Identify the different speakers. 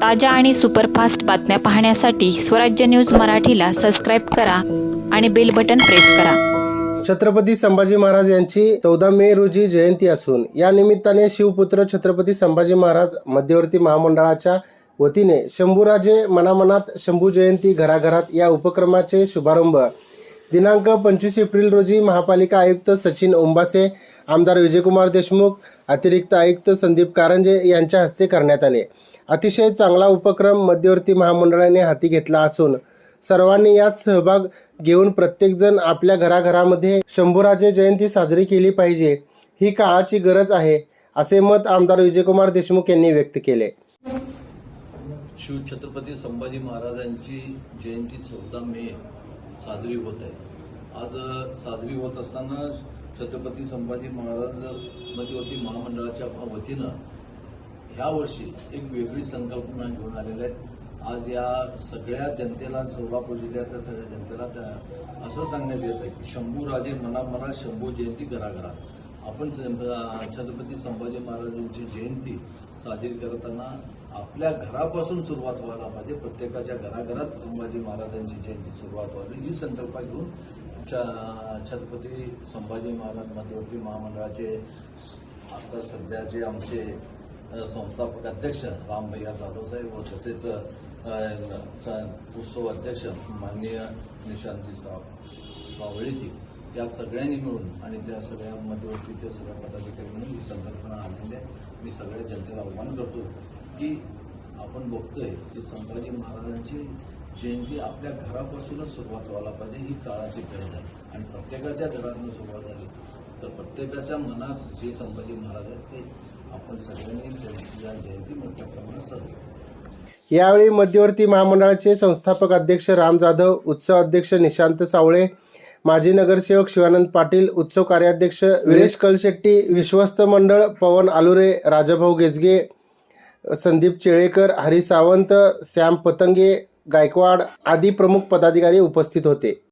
Speaker 1: ताज्या आणि सुपरफास्ट बातम्या पाहण्यासाठी स्वराज्य न्यूज मराठीला सबस्क्राईब करा आणि बेल बटन प्रेस करा.
Speaker 2: छत्रपती संभाजी महाराज यांची चौदा मे रोजी जयंती असून या निमित्ताने शिवपुत्र छत्रपती संभाजी महाराज मध्यवर्ती महामंडळाच्या वतीने शंभूराजे मनामनात शंभू जयंती घराघरात या उपक्रमाचे शुभारंभ. दिनांक पंचवीस एप्रिल रोजी महापालिका आयुक्त सचिन ओंबासे आमदार विजयकुमार देशमुख अतिरिक्त आयुक्त संदीप कारंजे यांच्या हस्ते करण्यात आले. अतिशय चांगला उपक्रम मध्यवर्ती महामंडळाने हाती घेतला असून सर्वांनी यात सहभाग घेऊन प्रत्येकजण आपल्या घराघरामध्ये शंभूराजे जयंती साजरी केली पाहिजे ही काळाची गरज आहे असे मत आमदार विजयकुमार देशमुख यांनी व्यक्त केले.
Speaker 3: शिवछत्रपती संभाजी महाराजांची जयंती चौदा मे साजरी होत आहे. आज साजरी होत असताना छत्रपती संभाजी महाराज मध्यवर्ती महामंडळाच्या वतीनं ह्या वर्षी एक वेगळी संकल्पना घेऊन आलेल्या आहेत. आज या सगळ्या जनतेला सोलापूर जिल्ह्यातल्या सगळ्या जनतेला त्या असं सांगण्यात येत आहे की मना मनामनात शंभू जयंती घराघरा आपण छत्रपती संभाजी महाराजांची जयंती साजरी करताना आपल्या घरापासून सुरुवात व्हायला पाहिजे. प्रत्येकाच्या घराघरात संभाजी महाराजांची जयंती सुरुवात व्हावी. ही संकल्प घेऊन छ- छत्रपती संभाजी महाराज मध्यवर्ती महामंडळाचे आता सध्याचे आमचे संस्थापक अध्यक्ष रामभैया जाधव साहेब व तसेच उत्सव अध्यक्ष माननीय निशांतजी सावळीजी या सगळ्यांनी मिळून आणि त्या सगळ्या मध्यवर्तीच्या सगळ्या पदाधिकारी म्हणून ही संकल्पना आणलेली आहे मी सगळ्या जनतेला आव्हान करतो की आपण बघतोय की संभाजी महाराजांची जयंती आपल्या घरापासूनच सुरुवात व्हायला पाहिजे ही काळाची गरज आहे आणि प्रत्येकाच्या घरातून सुरुवात झाली तर प्रत्येकाच्या मनात जे संभाजी महाराज आहेत ते आपण सगळ्यांनी त्यांची या जयंती मोठ्या प्रमाणात साजरी
Speaker 2: यावेळी मध्यवर्ती महामंडळाचे संस्थापक अध्यक्ष राम जाधव उत्सव अध्यक्ष निशांत सावळे माजी नगरसेवक शिवानंद पाटील उत्सव कार्याध्यक्ष विरेश कलशेट्टी विश्वस्त मंडळ पवन आलुरे राजाभाऊ गेजगे संदीप चेळेकर हरी सावंत सॅम पतंगे गायकवाड आदी प्रमुख पदाधिकारी उपस्थित होते.